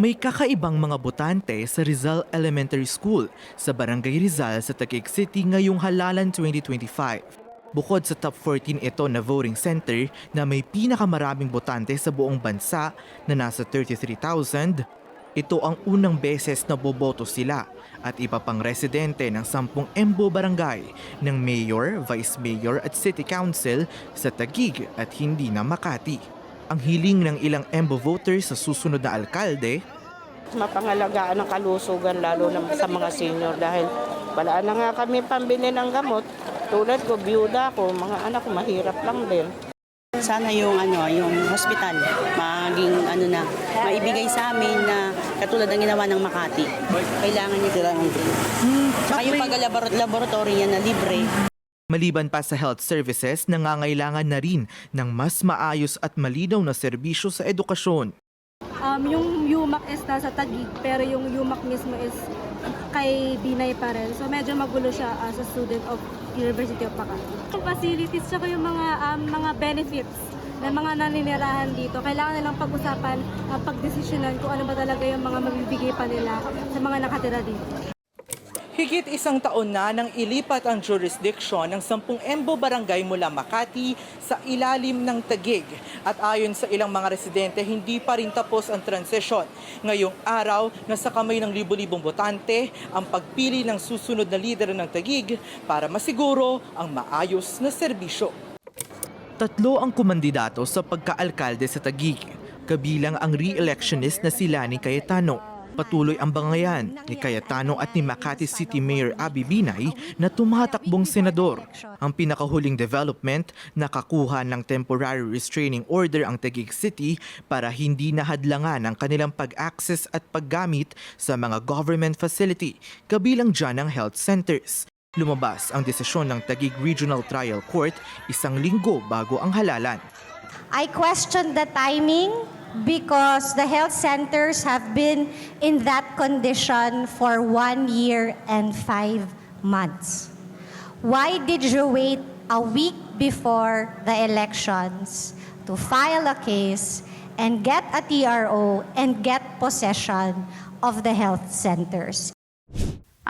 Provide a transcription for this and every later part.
May kakaibang mga botante sa Rizal Elementary School sa Barangay Rizal sa Taguig City ngayong halalan 2025. Bukod sa top 14 ito na voting center na may pinakamaraming botante sa buong bansa na nasa 33,000, ito ang unang beses na boboto sila at iba pang residente ng 10 Embo Barangay ng Mayor, Vice Mayor at City Council sa Taguig at hindi na Makati. Ang hiling ng ilang Embo voters sa susunod na alkalde, mapangalagaan ng kalusugan lalo na sa mga senior dahil wala na nga kami pambili ng gamot. Tulad ko, biyuda ko, mga anak ko mahirap lang din. Sana yung ano, yung hospital maging ano na maibigay sa amin na katulad ng ginawa ng Makati. Kailangan niya kailangan Saka yung pag-laboratory niya na libre. Maliban pa sa health services, nangangailangan na rin ng mas maayos at malinaw na serbisyo sa edukasyon. Um, yung UMAC is nasa Taguig, pero yung UMAC mismo is kay Binay pa rin. So medyo magulo siya as a student of University of Makati. Yung facilities, tsaka yung mga, um, mga benefits ng mga naninirahan dito, kailangan nilang pag-usapan, uh, pagdesisyonan kung ano ba talaga yung mga mabibigay pa nila sa mga nakatira dito. Higit isang taon na nang ilipat ang jurisdiction ng 10 Embo Barangay mula Makati sa ilalim ng Tagig. At ayon sa ilang mga residente, hindi pa rin tapos ang transisyon. Ngayong araw, nasa kamay ng libo-libong botante ang pagpili ng susunod na lider ng Tagig para masiguro ang maayos na serbisyo. Tatlo ang kumandidato sa pagkaalkalde sa Tagig, kabilang ang re-electionist na si Lani Cayetano. Patuloy ang bangayan ni Cayetano at ni Makati City Mayor Abby Binay na tumatakbong senador. Ang pinakahuling development, nakakuha ng temporary restraining order ang Taguig City para hindi nahadlangan ang kanilang pag-access at paggamit sa mga government facility, kabilang dyan ang health centers. Lumabas ang desisyon ng Taguig Regional Trial Court isang linggo bago ang halalan. I question the timing because the health centers have been in that condition for one year and five months. Why did you wait a week before the elections to file a case and get a TRO and get possession of the health centers?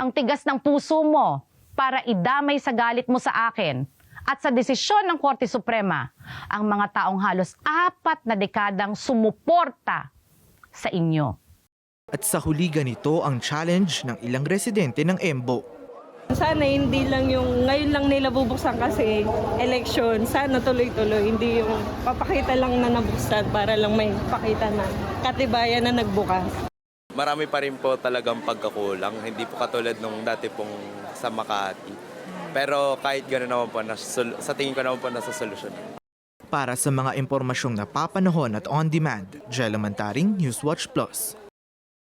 ang tigas ng puso mo para idamay sa galit mo sa akin at sa desisyon ng Korte Suprema ang mga taong halos apat na dekadang sumuporta sa inyo. At sa huli ganito ang challenge ng ilang residente ng Embo. Sana hindi lang yung ngayon lang nila bubuksan kasi election. Sana tuloy-tuloy. Hindi yung papakita lang na nabuksan para lang may pakita na katibayan na nagbukas. Marami pa rin po talagang pagkakulang. Hindi po katulad nung dati pong sa Makati. Pero kahit gano'n naman po, nas- sa tingin ko naman po nasa solusyon. Para sa mga impormasyong napapanahon at on-demand, Jello Mantaring, Newswatch Plus.